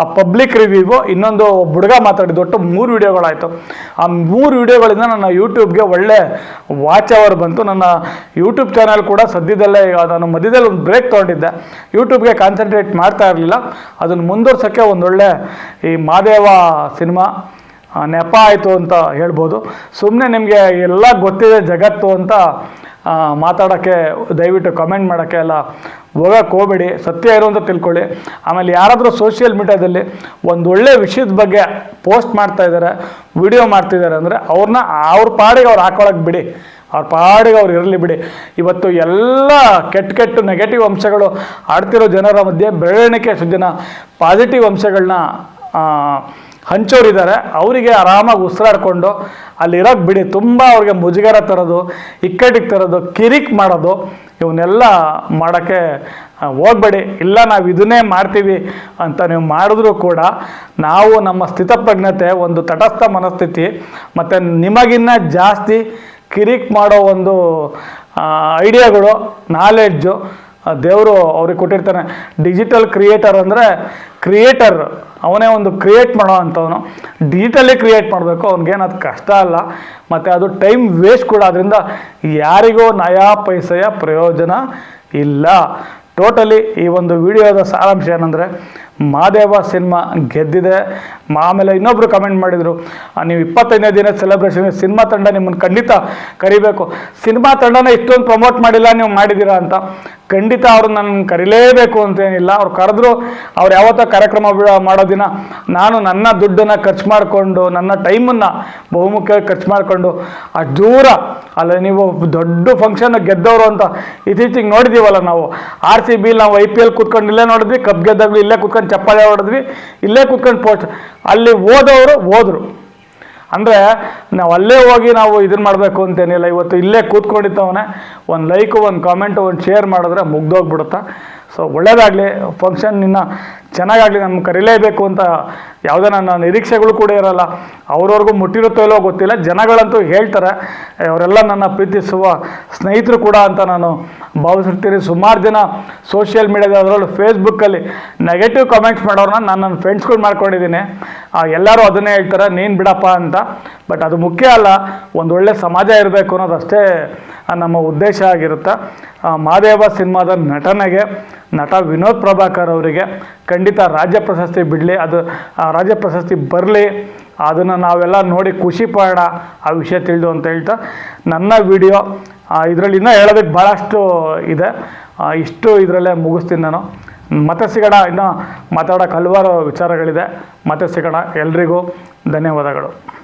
Speaker 1: ಆ ಪಬ್ಲಿಕ್ ರಿವ್ಯೂವು ಇನ್ನೊಂದು ಬುಡ್ಗ ಮಾತಾಡಿದ್ದು. ಒಟ್ಟು ಮೂರು ವೀಡಿಯೋಗಳಾಯಿತು ಆ ಮೂರು ವೀಡಿಯೋಗಳಿಂದ ನನ್ನ ಯೂಟ್ಯೂಬ್ಗೆ ಒಳ್ಳೆ ವಾಚ್ ಅವರ್ ಬಂತು. ನನ್ನ ಯೂಟ್ಯೂಬ್ ಚಾನಲ್ ಕೂಡ ಸದ್ಯದಲ್ಲೇ ನಾನು ಮಧ್ಯದಲ್ಲಿ ಒಂದು ಬ್ರೇಕ್ ತೊಗೊಂಡಿದ್ದೆ. ಯೂಟ್ಯೂಬ್ಗೆ ಕಾನ್ಸಂಟ್ರೇಟ್ ಮಾಡ್ತಾ ಇರಲಿಲ್ಲ. ಅದನ್ನು ಮುಂದುವರ್ಸೋಕ್ಕೆ ಒಂದೊಳ್ಳೆ ಈ ಮಾದೇವ ಸಿನಿಮಾ ನೆಪ ಆಯಿತು ಅಂತ ಹೇಳ್ಬೋದು. ಸುಮ್ಮನೆ ನಿಮಗೆ ಎಲ್ಲ ಗೊತ್ತಿದೆ ಜಗತ್ತು ಅಂತ ಮಾತಾಡೋಕ್ಕೆ, ದಯವಿಟ್ಟು ಕಮೆಂಟ್ ಮಾಡೋಕ್ಕೆ ಎಲ್ಲ ಹೋಗಕ್ಕೆ ಹೋಗ್ಬೇಡಿ. ಸತ್ಯ ಇರೋ ಅಂತ ತಿಳ್ಕೊಳ್ಳಿ. ಆಮೇಲೆ ಯಾರಾದರೂ ಸೋಷಿಯಲ್ ಮೀಡ್ಯಾದಲ್ಲಿ ಒಂದು ಒಳ್ಳೆ ವಿಷಯದ ಬಗ್ಗೆ ಪೋಸ್ಟ್ ಮಾಡ್ತಾ ಇದ್ದಾರೆ ವಿಡಿಯೋ ಮಾಡ್ತಿದ್ದಾರೆ ಅಂದರೆ ಅವ್ರನ್ನ ಅವ್ರ ಪಾಡಿಗೆ ಅವ್ರು ಹಾಕೊಳಕ್ಕೆ ಬಿಡಿ. ಅವ್ರ ಪಾಡಿಗೆ ಅವ್ರು ಇರಲಿ ಬಿಡಿ. ಇವತ್ತು ಎಲ್ಲ ಕೆಟ್ಟ ಕೆಟ್ಟ ನೆಗೆಟಿವ್ ಅಂಶಗಳು ಆಡ್ತಿರೋ ಜನರ ಮಧ್ಯೆ ಸುಜನ ಜನ ಪಾಸಿಟಿವ್ ಅಂಶಗಳನ್ನ ಹಂಚೋರಿದ್ದಾರೆ. ಅವರಿಗೆ ಆರಾಮಾಗಿ ಉಸಿರಾಡ್ಕೊಂಡು ಅಲ್ಲಿರೋಕ್ಕೆ ಬಿಡಿ, ತುಂಬ ಅವ್ರಿಗೆ ಮುಜುಗರ ತರೋದು, ಇಕ್ಕಟ್ಟಿಗೆ ತರೋದು, ಕಿರಿಕ್ ಮಾಡೋದು, ಇವನ್ನೆಲ್ಲ ಮಾಡೋಕ್ಕೆ ಹೋಗ್ಬೇಡಿ. ಇಲ್ಲ, ನಾವು ಇದನ್ನೇ ಮಾಡ್ತೀವಿ ಅಂತ ನೀವು ಮಾಡಿದ್ರೂ ಕೂಡ ನಾವು ನಮ್ಮ ಸ್ಥಿತಪ್ರಜ್ಞತೆ, ಒಂದು ತಟಸ್ಥ ಮನಸ್ಥಿತಿ, ಮತ್ತು ನಿಮಗಿನ್ನ ಜಾಸ್ತಿ ಕಿರಿಕ್ ಮಾಡೋ ಒಂದು ಐಡಿಯಾಗಳು ನಾಲೆಡ್ಜು ದೇವರು ಅವ್ರಿಗೆ ಕೊಟ್ಟಿರ್ತಾನೆ. ಡಿಜಿಟಲ್ ಕ್ರಿಯೇಟರ್ ಅಂದರೆ ಕ್ರಿಯೇಟರ್ ಅವನೇ ಒಂದು ಕ್ರಿಯೇಟ್ ಮಾಡೋ ಅಂಥವನು. ಡಿಜಿಟಲಿ ಕ್ರಿಯೇಟ್ ಮಾಡಬೇಕು ಅವ್ನಿಗೇನು ಅದು ಕಷ್ಟ ಅಲ್ಲ. ಮತ್ತು ಅದು ಟೈಮ್ ವೇಸ್ಟ್ ಕೂಡ ಅದರಿಂದ ಯಾರಿಗೂ ನಯಾ, ಪೈಸೆಯ ಪ್ರಯೋಜನ ಇಲ್ಲ. ಟೋಟಲಿ ಈ ಒಂದು ವಿಡಿಯೋದ ಸಾರಾಂಶ ಏನಂದರೆ ಮಾದೇವ ಸಿನಿಮಾ ಗೆದ್ದಿದೆ. ಆಮೇಲೆ ಇನ್ನೊಬ್ರು ಕಮೆಂಟ್ ಮಾಡಿದರು ನೀವು ಇಪ್ಪತ್ತೈದನೇ ದಿನ ಸೆಲೆಬ್ರೇಷನ್ ಸಿನಿಮಾ ತಂಡ ನಿಮ್ಮನ್ನು ಖಂಡಿತ ಕರಿಬೇಕು. ಸಿನಿಮಾ ತಂಡನ ಇಷ್ಟೊಂದು ಪ್ರಮೋಟ್ ಮಾಡಿಲ್ಲ, ನೀವು ಮಾಡಿದ್ದೀರಾ ಅಂತ. ಖಂಡಿತ ಅವ್ರು ನನ್ನ ಕರಿಲೇಬೇಕು ಅಂತೇನಿಲ್ಲ. ಅವ್ರು ಕರೆದ್ರು, ಅವ್ರು ಯಾವತ್ತೋ ಕಾರ್ಯಕ್ರಮ ಮಾಡೋ ದಿನ ನಾನು ನನ್ನ ದುಡ್ಡನ್ನು ಖರ್ಚು ಮಾಡಿಕೊಂಡು, ನನ್ನ ಟೈಮನ್ನು ಬಹುಮುಖ್ಯವಾಗಿ ಖರ್ಚು ಮಾಡಿಕೊಂಡು ಅಷ್ಟು ದೂರ, ಅಲ್ಲ ನೀವು ದೊಡ್ಡ ಫಂಕ್ಷನ್ ಗೆದ್ದವರು ಅಂತ ಇತ್ತೀಚೆಗೆ ನೋಡಿದ್ದೀವಲ್ಲ ನಾವು. ಆರ್ ಸಿ ಬಿ ನಾವು ಐ ಪಿ ಎಲ್ ಕೂತ್ಕೊಂಡು ಇಲ್ಲೇ ನೋಡಿದ್ವಿ ಕಪ್ ಗೆದ್ದಾಗಲೂ ಇಲ್ಲೇ ಕೂತ್ಕೊಂಡು ಚಪ್ಪಾಳೆ ಹೊಡೆದ್ವಿ, ಇಲ್ಲೇ ಕೂತ್ಕೊಂಡು ಪೋಸ್ಟ್ ಅಲ್ಲಿ ಓದೋರು ಹೋದ್ರು. ಅಂದರೆ ನಾವು ಅಲ್ಲೇ ಹೋಗಿ ನಾವು ಇದನ್ನು ಮಾಡಬೇಕು ಅಂತೇನಿಲ್ಲ, ಇವತ್ತು ಇಲ್ಲೇ ಕೂತ್ಕೊಂಡಿದ್ದವನೇ, ಒಂದು ಲೈಕು ಒಂದು ಕಾಮೆಂಟು ಒಂದು ಶೇರ್ ಮಾಡಿದ್ರೆ ಮುಗ್ದೋಗ್ಬಿಡುತ್ತಾ. ಸೊ ಒಳ್ಳೇದಾಗಲಿ ಫಂಕ್ಷನ್ ಇನ್ನು ಚೆನ್ನಾಗಾಗಲಿ ನಮ್ಗೆ ಕರೀಲೇಬೇಕು ಅಂತ ಯಾವುದೇ ನನ್ನ ನಿರೀಕ್ಷೆಗಳು ಕೂಡ ಇರಲ್ಲ. ಅವ್ರವ್ರಿಗೂ ಮುಟ್ಟಿರುತ್ತೋ ಇಲ್ಲೋ ಗೊತ್ತಿಲ್ಲ. ಜನಗಳಂತೂ ಹೇಳ್ತಾರೆ ಅವರೆಲ್ಲ ನನ್ನ ಪ್ರೀತಿಸುವ ಸ್ನೇಹಿತರು ಕೂಡ ಅಂತ ನಾನು ಭಾವಿಸಿರ್ತೀನಿ ಸುಮಾರು ಜನ ಸೋಷಿಯಲ್ ಮೀಡಿಯಾದ ಅದರಲ್ಲೂ ಫೇಸ್ಬುಕ್ಕಲ್ಲಿ ನೆಗೆಟಿವ್ ಕಮೆಂಟ್ಸ್ ಮಾಡೋರನ್ನ ನಾನು ನನ್ನ ಫ್ರೆಂಡ್ಸ್ಗಳು ಮಾಡ್ಕೊಂಡಿದ್ದೀನಿ. ಎಲ್ಲರೂ ಅದನ್ನೇ ಹೇಳ್ತಾರೆ, ನೀನು ಬಿಡಪ್ಪ ಅಂತ. ಬಟ್ ಅದು ಮುಖ್ಯ ಅಲ್ಲ, ಒಂದು ಒಳ್ಳೆ ಸಮಾಜ ಇರಬೇಕು ಅನ್ನೋದು ಅಷ್ಟೇ ನಮ್ಮ ಉದ್ದೇಶ ಆಗಿರುತ್ತೆ. ಮಹಾದೇವ ಸಿನಿಮಾದ ನಟನೆಗೆ ನಟ ವಿನೋದ್ ಪ್ರಭಾಕರ್ ಅವರಿಗೆ ಖಂಡಿತ ರಾಜ್ಯ ಪ್ರಶಸ್ತಿ ಬಿಡಲಿ, ಅದು, ಆ, ರಾಜ್ಯ ಪ್ರಶಸ್ತಿ ಬರಲಿ, ಅದನ್ನು ನಾವೆಲ್ಲ ನೋಡಿ ಖುಷಿ ಪಡೋಣ ಆ ವಿಷಯ ತಿಳಿದು ಅಂತ ಹೇಳ್ತಾ ನನ್ನ ವಿಡಿಯೋ ಇದರಲ್ಲಿ ಇನ್ನೂ ಹೇಳೋದಕ್ಕೆ ಭಾಳಷ್ಟು ಇದೆ. ಇಷ್ಟು ಇದರಲ್ಲೇ ಮುಗಿಸ್ತೀನಿ ನಾನು. ಮತ್ತೆ ಸಿಗೋಣ, ಇನ್ನೂ ಮಾತಾಡೋಕೆ ಹಲವಾರು ವಿಚಾರಗಳಿದೆ. ಮತ್ತೆ ಸಿಗೋಣ ಎಲ್ರಿಗೂ ಧನ್ಯವಾದಗಳು.